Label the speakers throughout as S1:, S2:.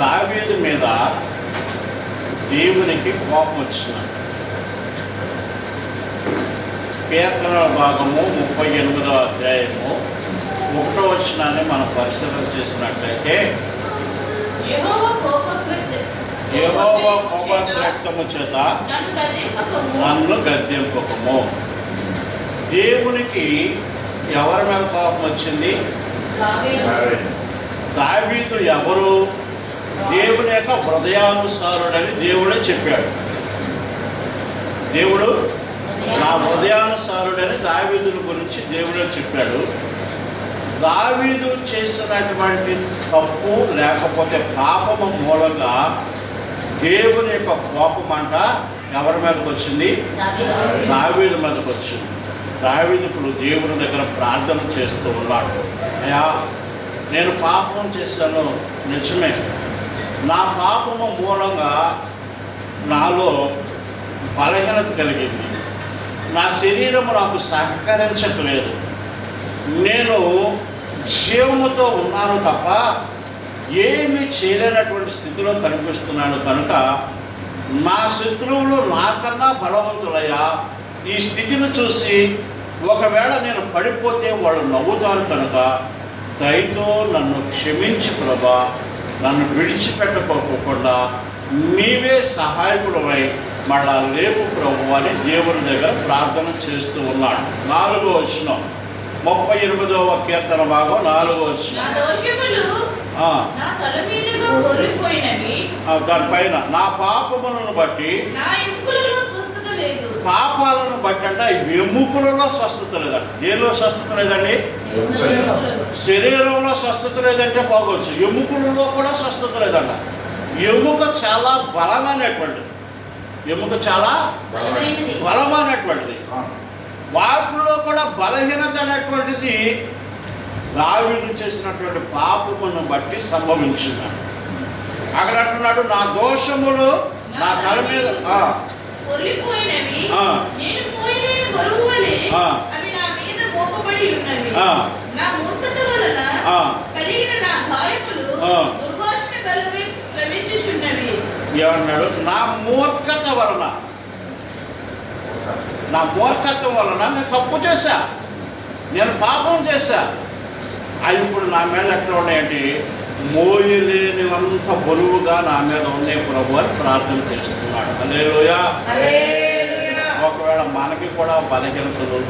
S1: దావీదు మీద దేవునికి కోపం వచ్చింది. కీర్తన భాగము ముప్పై ఎనిమిదవ అధ్యాయము ఒకటో వచ్చినాన్ని మనం పరిశీలన చేసినట్లయితే
S2: చేత
S1: కోపద్రక్తము చేత
S2: నన్ను గద్దింపకము.
S1: దేవునికి ఎవరి మీద కోపం వచ్చింది.
S2: దావీదు
S1: ఎవరు? దేవుని యొక్క హృదయానుసారుడని దేవుడే చెప్పాడు. దేవుడు నా హృదయానుసారుడని దావీదుని గురించి దేవుడే చెప్పాడు. దావీదు చేసినటువంటి తప్పు లేకపోతే పాపము మూలంగా దేవుని యొక్క కోపం అంట ఎవరి మీదకి వచ్చింది?
S2: దావీదు.
S1: మీదకి వచ్చింది. దావీదు ఇప్పుడు దేవుని దగ్గర ప్రార్థన చేస్తూ ఉన్నాడు. అయ్యా నేను పాపం చేశాను. నిజమే. నా పాపము మూలంగా నాలో బలహీనత కలిగింది. నా శరీరము నాకు సహకరించట్లేదు. నేను జీవముతో ఉన్నాను తప్ప ఏమీ చేయలేనటువంటి స్థితిలో కనిపిస్తున్నాను కనుక నా శత్రువులు నాకన్నా బలవంతులయ్యా. ఈ స్థితిని చూసి ఒకవేళ నేను పడిపోతే వాళ్ళు నవ్వుతారు కనుక దయతో నన్ను క్షమించి ప్రభా. నన్ను విడిచిపెట్టకోకుండా నీవే సహాయకుడమై మళ్ళా లేపు ప్రభు అని దేవుని దగ్గర ప్రార్థన చేస్తూ ఉన్నాడు. నాలుగో వచ్చిన ముప్పై ఎనిమిదవ కీర్తన భాగం నాలుగో వచ్చిన దానిపైన నా పాపములను బట్టి పాపాలను బట్టి అంటే ఎముకలలో స్వస్థత లేదంట. దేనిలో స్వస్థత లేదండి? శరీరంలో స్వస్థత లేదంటే బాగోచ్చు. ఎముకలలో కూడా స్వస్థత లేదంట. ఎముక చాలా బలమైనటువంటిది. ఎముక చాలా బలమైనటువంటిది. వాటిలో కూడా బలహీనత అనేటువంటిది దావీదు చేసినటువంటి పాపమును బట్టి సంభవించింది అక్కడ అంటున్నాడు నా దోషములు నా తల మీద ఏమన్నాడు? నా మూర్ఖత వలన. నా మూర్ఖత్వం వలన నేను తప్పు చేశా. నేను పాపం చేశా. అవి ఇప్పుడు నా మీద ఎక్కడ ఉన్నాయంటే మోయలేనివంత బరువుగా నా మీద ఉన్నాయి ప్రభు అని ప్రార్థన చేస్తున్నాడు అలేలోయా. ఒకవేళ మనకి కూడా బలహీనతలు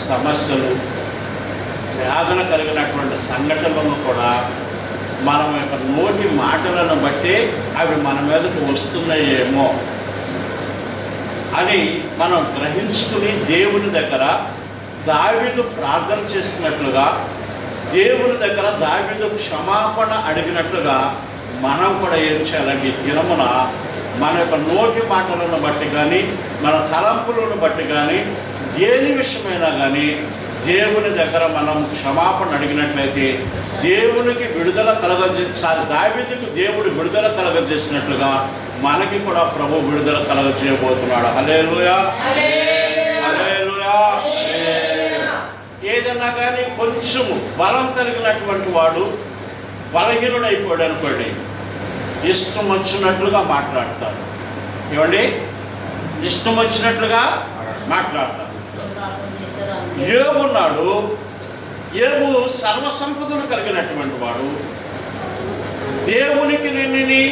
S1: సమస్యలు వేదన కలిగినటువంటి సంఘటనలను కూడా మనం యొక్క నోటి మాటలను బట్టి అవి మన మీదకు వస్తున్నాయేమో అని మనం గ్రహించుకుని దేవుని దగ్గర దావీదు ప్రార్థన చేసినట్లుగా దేవుని దగ్గర దావిదు క్షమాపణ అడిగినట్లుగా మనం కూడా ఏం చేయాలండి దినమున మన యొక్క నోటి మాటలను బట్టి కానీ మన తలంపులను బట్టి కానీ దేని విషయమైనా కానీ దేవుని దగ్గర మనం క్షమాపణ అడిగినట్లయితే దేవునికి విడుదల కలగజేసారి దావిదికి దేవుడు విడుదల కలగజేసినట్లుగా మనకి కూడా ప్రభు విడుదల కలగజేయబోతున్నాడు. హల్లెలూయా. ఏదన్నా కానీ కొంచెము బలం కలిగినటువంటి వాడు బలహీనుడైపోయాడు అనుకోండి ఇష్టం వచ్చినట్లుగా మాట్లాడతారు. ఏమండి? ఇష్టం వచ్చినట్లుగా మాట్లాడతారు. ఏమున్నాడు? ఏబు సర్వసంపదలు కలిగినటువంటి వాడు. దేవునికి నిన్నిని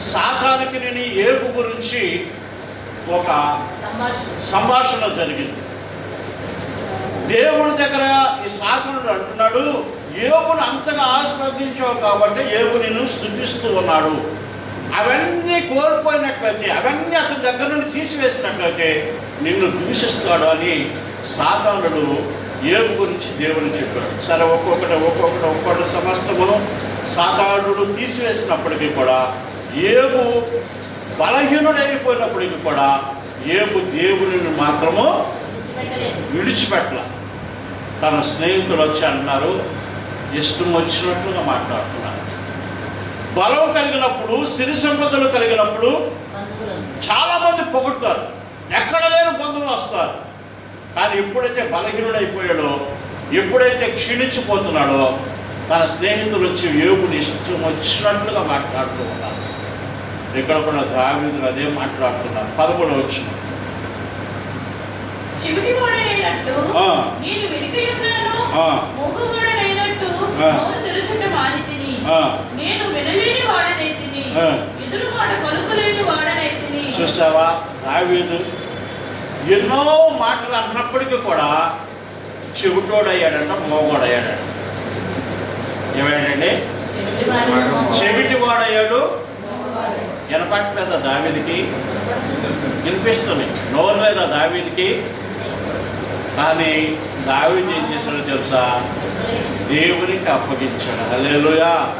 S1: సాతానికి నిని ఏబు గురించి ఒక
S2: సంభాషణ
S1: జరిగింది. దేవుడి దగ్గర ఈ సాతనుడు అంటున్నాడు ఏవును అంతగా ఆస్వాదించావు కాబట్టి ఏవు నిన్ను స్థుతిస్తూ ఉన్నాడు. అవన్నీ కోల్పోయినట్లయితే అవన్నీ అతని దగ్గర నుండి తీసివేసినట్లయితే నిన్ను దూషిస్తాడు అని సాతానుడు ఏవు గురించి దేవుని చెప్పాడు. సరే ఒక్కొక్కటి ఒక్కొక్కటి ఒక్కొక్కటి సమస్తము సాతానుడు తీసివేసినప్పటికీ కూడా ఏవు బలహీనుడైపోయినప్పటికీ కూడా ఏవు దేవుని మాత్రము
S2: విడిచిపెట్టాలి
S1: విడిచిపెట్టల తన స్నేహితులు వచ్చి అంటున్నారు ఇష్టం వచ్చినట్లుగా మాట్లాడుతున్నారు బలం కలిగినప్పుడు సిరి సంపదలు కలిగినప్పుడు చాలామంది పొగుడుతారు. ఎక్కడ లేని బంధువులు వస్తారు. కానీ ఎప్పుడైతే బలహీనుడైపోయాడో ఎప్పుడైతే క్షీణించిపోతున్నాడో తన స్నేహితులు వచ్చి యోగుని ఇష్టం వచ్చినట్లుగా మాట్లాడుతూ ఉన్నారు. ఇక్కడ కూడా ద్రావిడులు అదే మాట్లాడుతున్నారు. పదకొండు వచ్చిన
S2: చెవిటి వాడనైనట్టు
S1: ఆ.
S2: నేను వెనుకయున్నాను
S1: ఆ.
S2: మూగవాడనైనట్టు
S1: ఆ.
S2: నోరు తెరుచుట మానితిని
S1: ఆ.
S2: నేను వినలేని వాడనైతిని
S1: ఆ.
S2: ఎదురు మాట పలుకలేని వాడనైతిని
S1: చూసావా దావీదు ఎన్నో మాటలు అన్నప్పటికీ కూడా చెవిటోడయ్యాడంట మోగోడయ్యాడంట ఏమయ్యాడండి
S2: చెవిటి
S1: వాడయ్యాడు
S2: మూగవాడు.
S1: వినపట్లేదా దావీదికి వినిపిస్తుంది నోరు లేదా దావీదికి కానీ దావీది ఏం చేశాడో తెలుసా? దేవునికి అప్పగించాడు. హల్లెలూయా.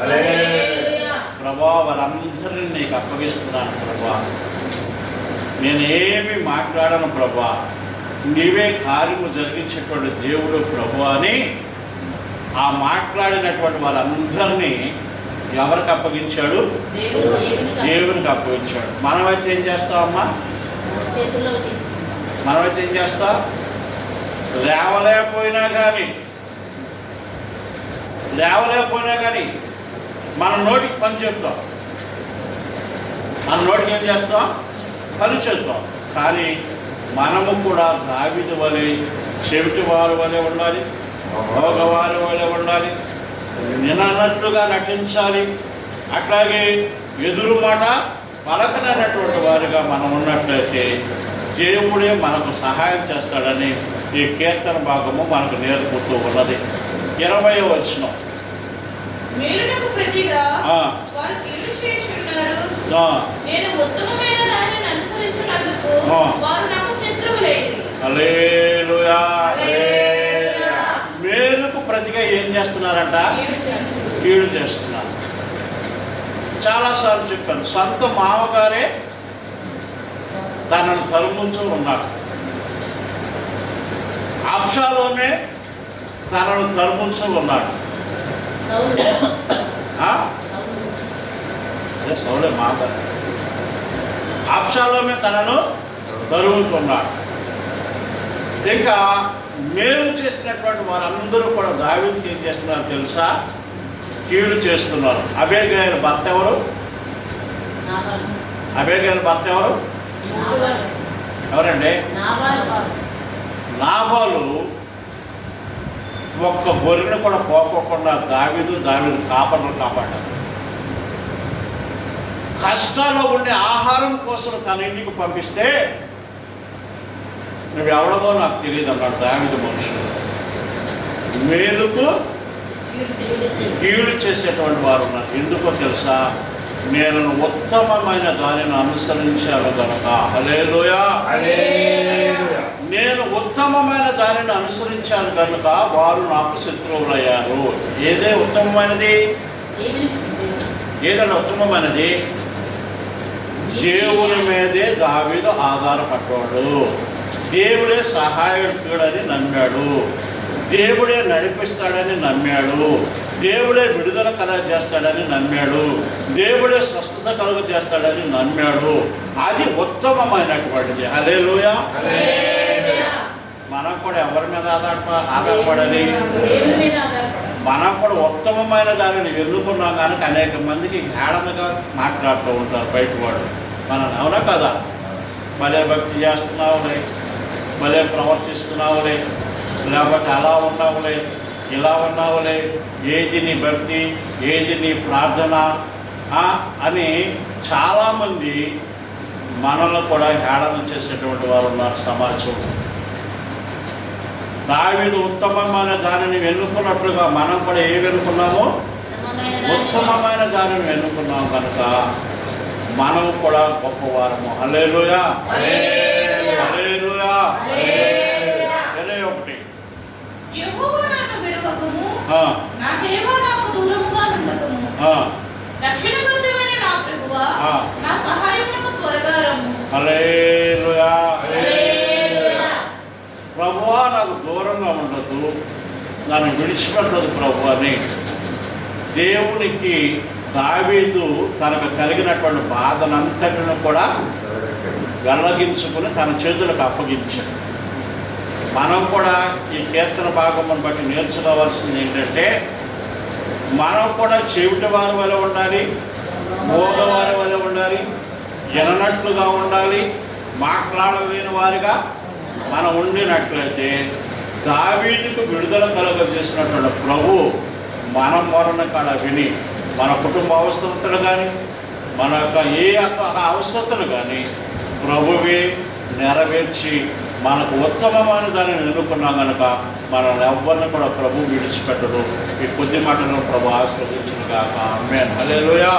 S1: ప్రభా వారందరినీ నీకు అప్పగిస్తున్నాను ప్రభా. నేను ఏమి మాట్లాడను ప్రభా. నీవే కార్యము జరిగించేటువంటి దేవుడు ప్రభు అని ఆ మాట్లాడినటువంటి వారందరినీ ఎవరికి అప్పగించాడు?
S2: దేవునికి
S1: అప్పగించాడు. మనమైతే ఏం చేస్తామమ్మా?
S2: తీసుకుంటాం.
S1: మనమైతే ఏం చేస్తాం? లేవలేకపోయినా కానీ లేవలేకపోయినా కానీ మన నోటికి పని చెప్తాం మన నోటికి ఏం చేస్తాం? పని చేస్తాం కానీ మనము కూడా దావిది వలె చెవిటి వారి వలె ఉండాలి మగవారి వలె ఉండాలి నిన్నట్టుగా నటించాలి. అట్లాగే ఎదురు మాట పలకనటువంటి వారిగా మనం ఉన్నట్లయితే దేవుడే మనకు సహాయం చేస్తాడని ఈ కీర్తన భాగము మనకు నేర్పుతూ ఉన్నది. ఇరవై వచనం. హల్లెలూయా. మేలుకు ప్రతిగా ఏం చేస్తున్నారంట.
S2: కీడు
S1: చేస్తున్నారు. చాలాసార్లు చెప్పాను సొంత మామగారే తనను తరుముంచు ఉన్నాడు అంశాలోనే తనను?
S2: సౌలు.
S1: అదే సౌలే మామగారు అంశాలోనే తనను తరుముతున్నాడు ఇంకా మేలు చేసినటువంటి వారందరూ కూడా దావీదుకి ఏం చేస్తున్నారు తెలుసా? కీడు చేస్తున్నారు. అబేగాయల భర్త ఎవరు. అబేగాయల భర్త ఎవరు? లాభాలు ఒక్క గొర్రెను కూడా పోకోకుండా దావీదు దావీదు కాపర్లు కాపాడారు. కష్టాల్లో ఉండే ఆహారం కోసం తన ఇంటికి పంపిస్తే నువ్వు ఎవడమో నాకు తెలియదు అన్నాడు దావీదు మనుషులు మేలుకు
S2: కీడు
S1: చేసేటువంటి వారు ఉన్నారు. ఎందుకో తెలుసా? నేను ఉత్తమమైన దానిని అనుసరించాను కనుక హలేలుయా. నేను ఉత్తమమైన దానిని అనుసరించాను కనుక వారు నాకు శత్రువులయ్యారు. ఏదే ఉత్తమమైనది? ఏదంటే ఉత్తమమైనది? దేవుని మీదే దావీదు ఆధారపడ్డాడు. దేవుడే సహాయకుడని నమ్మాడు. దేవుడే నడిపిస్తాడని నమ్మాడు. దేవుడే విడుదల కలగజేస్తాడని నమ్మాడు. దేవుడే స్వస్థత కలుగజేస్తాడని నమ్మాడు. అది ఉత్తమమైనటువంటిది. అదే
S3: లోయ
S1: మనం కూడా ఎవరి మీద ఆధారప ఆధారపడాలి? మనం కూడా ఉత్తమమైన దానిని ఎన్నుకున్నాం కనుక అనేక మందికి హేళనగా మాట్లాడుతూ ఉంటారు బయట వాడు మనం అవునా కదా? భలే భక్తి చేస్తున్నావులే. భలే ప్రవర్తిస్తున్నావులే. లేకపోతే అలా ఉన్నావులే ఇలా ఉన్నావులే ఏది నీ భక్తి? ఏది నీ ప్రార్థన? ఆ? అని చాలామంది మనల్ని కూడా హేళన చేసేటువంటి వారు ఉన్నారు సమాజంలో. దావీదు ఉత్తమమైన దానిని ఎన్నుకున్నట్లుగా మనం కూడా ఏమి ఎన్నుకున్నామో
S2: ఉత్తమమైన దానిని.
S1: ఎన్నుకున్నాం కనుక మనము కూడా గొప్పవారము. హల్లెలూయా. ఇరవై ఒకటి
S2: యెహోవా నన్ను విడువకుము
S1: ఆ,
S2: నాకేమో నాకు దూరముగా ఉండకము.
S1: ఆ,
S2: రక్షణ కృతమైన నా ప్రభువా
S1: ఆ.
S2: నా సహాయమునకు త్వరగా రమ్ము.
S1: హల్లెలూయా.
S2: హల్లెలూయా.
S1: ప్రభువా నాకు దూరంగా ఉండదు నన్ను విడిచిపెట్టదు ప్రభు అని దేవునికి దావీదు తనకు కలిగినటువంటి బాధనంతటిని కూడా వెళ్ళగించుకుని తన చేతులకు అప్పగించాడు. మనం కూడా ఈ కీర్తన భాగమును బట్టి నేర్చుకోవాల్సింది ఏంటంటే మనం కూడా చెవిటి వారి వల్ల ఉండాలి మోగవారి వల్ల ఉండాలి విననట్లుగా ఉండాలి మాట్లాడలేని వారిగా మనం ఉండినట్లయితే దావీదుకు విడుదల కలుగజేసినటువంటి ప్రభు మన మొరణ కాడ విని మన కుటుంబ అవసరతలు కానీ మన యొక్క ఏ యొక్క అవసరతలు కానీ ప్రభువే నెరవేర్చి మనకు ఉత్తమమైన దానిని ఎన్నుకున్నాం కనుక మనల్ని ఎవ్వరిని కూడా ప్రభు విడిచిపెట్టడు ఈ కొద్ది మాటలను ప్రభు ఆస్వాదించిన కాక అమ్మే హలేలుయా